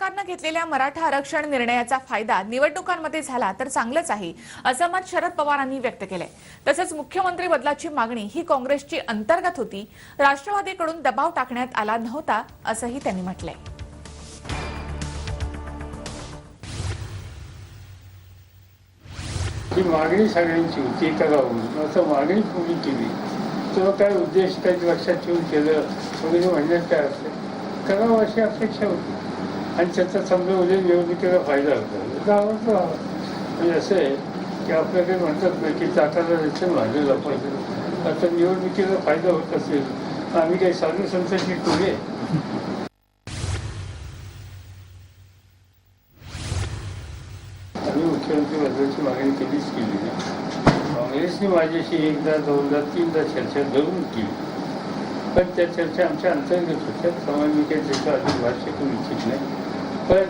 सरकारनं घेतलेल्या मराठा आरक्षण निर्णयाचा फायदा निवडणुकांमध्ये झाला तर चांगलंच आहे असं मत शरद पवारांनी व्यक्त केलंय. तसंच मुख्यमंत्री बदलाची मागणी ही काँग्रेसची अंतर्गत होती. राष्ट्रवादीकडून दबाव टाकण्यात आला नव्हता असंही त्यांनी म्हटलंय. ही मागणी सगळ्यांची होती एका गावाहून. असं मागणी कोणी केली? तेव्हा काय उद्देश काही लक्षात ठेवून केलं? वगैरे म्हणण्यात काय असेल करावं अशी अपेक्षा होती. आणि त्याचा समजा उद्या निवडणुकीला फायदा होता. गावात म्हणजे असं आहे की आपल्याकडे म्हणतात ना की चाकाला रक्षण भाजलं पाहिजे आता निवडणुकीला फायदा होत असेल आम्ही काही साधू संतांची टोळी आहे. आम्ही मुख्यमंत्री पदाची मागणी कधीच केली नाही. काँग्रेसने माझ्याशी एकदा दोनदा तीनदा चर्चा धरून केली. पण त्या चर्चा आमच्या अंतर्गत होत्या त्यामुळे मी काही त्याचं अधिक भाष्य करू इच्छित नाही. पण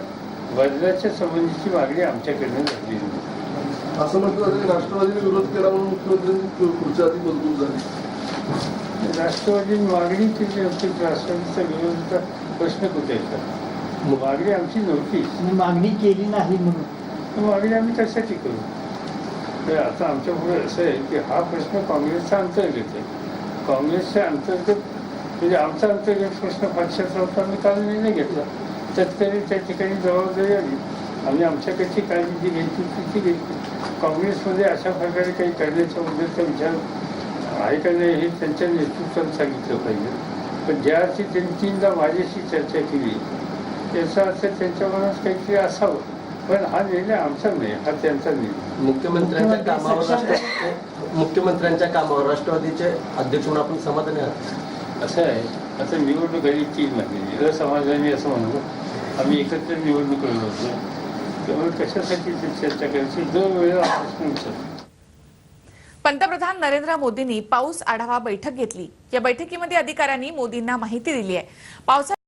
बदलाच्या संबंधीची मागणी आमच्याकडनं नाही. असं म्हटलं जातं की राष्ट्रवादीने विरोध केला म्हणून मुख्यमंत्र्यांची खुर्ची आधी मजबूत झाली. राष्ट्रवादीने मागणी केली होती राष्ट्रवादीचा विरोधाचा प्रश्न कुठे येतात मागणी आमची नव्हतीच मी मागणी केली नाही म्हणून. तर मागणी आम्ही कशासाठी करू? तर आता आमच्या पुढे असं आहे की हा प्रश्न काँग्रेसचा अंतर्गत आहे. काँग्रेसच्या अंतर्गत म्हणजे आमचा अंतर्गत प्रश्न पक्षाचा होता आम्ही काल निर्णय घेतला. शेतकरी त्या ठिकाणी जबाबदारी आली. आम्ही आमच्याकडची काळजी जी घ्यायची ती ती घेतली काँग्रेसमध्ये अशा प्रकारे काही करण्याच्या मुद्द्याचा विचार आहे का नाही हे त्यांच्या नेतृत्वानं सांगितलं पाहिजे. पण ज्या अर्थी त्यांनी तीनदा माझ्याशी चर्चा केली त्याचा अर्थ त्यांच्या मनात काहीतरी असावं. पण हा निर्णय आमचा नाही हा त्यांचा निर्णय. मुख्यमंत्र्यांच्या कामावर राष्ट्र- मुख्यमंत्र्यांच्या कामावर राष्ट्रवादीचे अध्यक्ष म्हणून आपण समाधानी आहात. असं आहे. आता निवडणूक आली तीन जर समाजाने असं म्हणतो आम्ही एकत्र निवडणूक लढवतो होतो. त्यामुळे कशासाठी चर्चा करायची? दोन वेळा हा प्रश्न विचारतो पंतप्रधान नरेंद्र मोदींनी पाऊस आढावा बैठक घेतली. या बैठकीमध्ये अधिकाऱ्यांनी मोदींना माहिती दिली आहे. पावसा